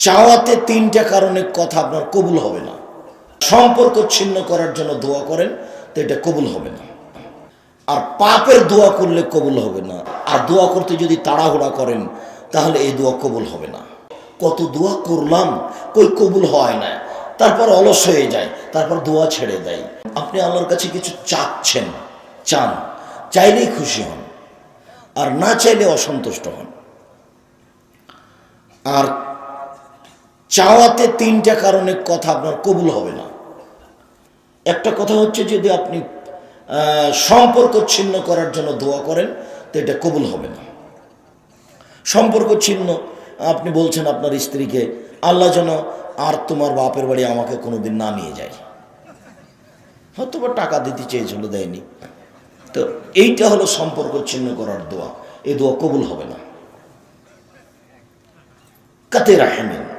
চাওয়াতে তিনটা কারণে কথা আপনার কবুল হবে না। সম্পর্ক ছিন্ন করার জন্য দোয়া করেন, তো এটা কবুল হবে না। আর পাপের দোয়া করলে কবুল হবে না। আর দোয়া করতে যদি তাড়াহুড়া করেন, তাহলে এই দোয়া কবুল হবে না। কত দোয়া করলাম, কই কবুল হয় না। তারপর অলস হয়ে যায়, তারপর দোয়া ছেড়ে দেয়। আপনি আল্লাহর কাছে কিছু চাচ্ছেন, চান, চাইলেই খুশি হন। আর না চাইলে অসন্তুষ্ট হন। আর চাওয়াতে তিনটা কারণে কথা আপনার কবুল হবে না। একটা কথা হচ্ছে যদি আপনি সম্পর্ক ছিন্ন করার জন্য দোয়া করেন, তো এটা কবুল হবে না। সম্পর্ক ছিন্ন, আপনি বলছেন আপনার স্ত্রীকে, আল্লাহ যেন আর তোমার বাপের বাড়ি আমাকে কোনোদিন না নিয়ে যায়। হয়তো বা টাকা দিতে চেয়েছিল, দেয়নি। তো এইটা হলো সম্পর্ক ছিন্ন করার দোয়া। এই দোয়া কবুল হবে না। কাতে রাহেমেন।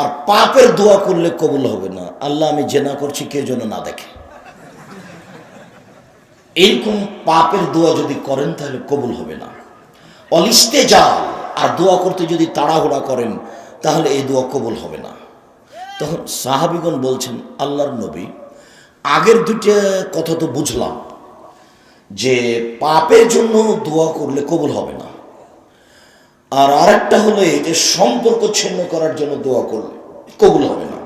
আর পাপের দোয়া করলে কবুল হবে না। আল্লাহ, আমি জেনা করছি কে যেন না দেখে। এইরকম পাপের দোয়া যদি করেন, তাহলে কবুল হবে না। অলিস্তে যাও, আর দোয়া করতে যদি তাড়াহুড়া করেন, তাহলে এই দোয়া কবুল হবে না। তখন সাহাবিগণ বলছেন, আল্লাহর নবী, আগের দুইটা কথা তো বুঝলাম, যে পাপের জন্য দোয়া করলে কবুল হবে না। আর আরেকটা হলো এই যে সম্পর্ক ছিন্ন করার জন্য দোয়া করলে। কবুল হবে না।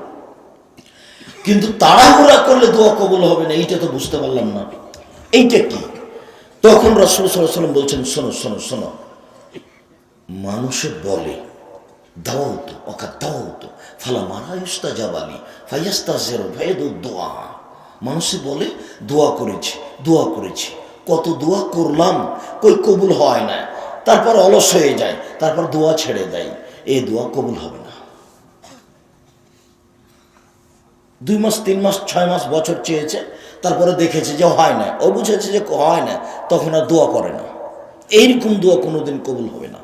কিন্তু তাড়াহুড়া করলে দোয়া কবুল হবে না, এইটা তো বুঝতে পারলাম না। এইটা কি? তখন রসুল সাল্লাম বলছেন, শোনো শোনো শোনো। মানুষে বলে অকা ফালা মারা ইস্তা জাবালি ফাইয়াস্তা দোয়া। মানুষে বলে, দোয়া করেছি দোয়া করেছি। কত দোয়া করলাম, কই কবুল হয় না। তারপর অলস হয়ে যায়, তারপর দোয়া ছেড়ে দেয়। এই দোয়া কবুল হবে না। দুই মাস, তিন মাস, ছয় মাস বছর চেয়েছে, তারপরে দেখেছে যে হয় না। ও বুঝেছে যে হয় না, তখন আর দোয়া করে না। এইরকম দোয়া কোনোদিন কবুল হবে না।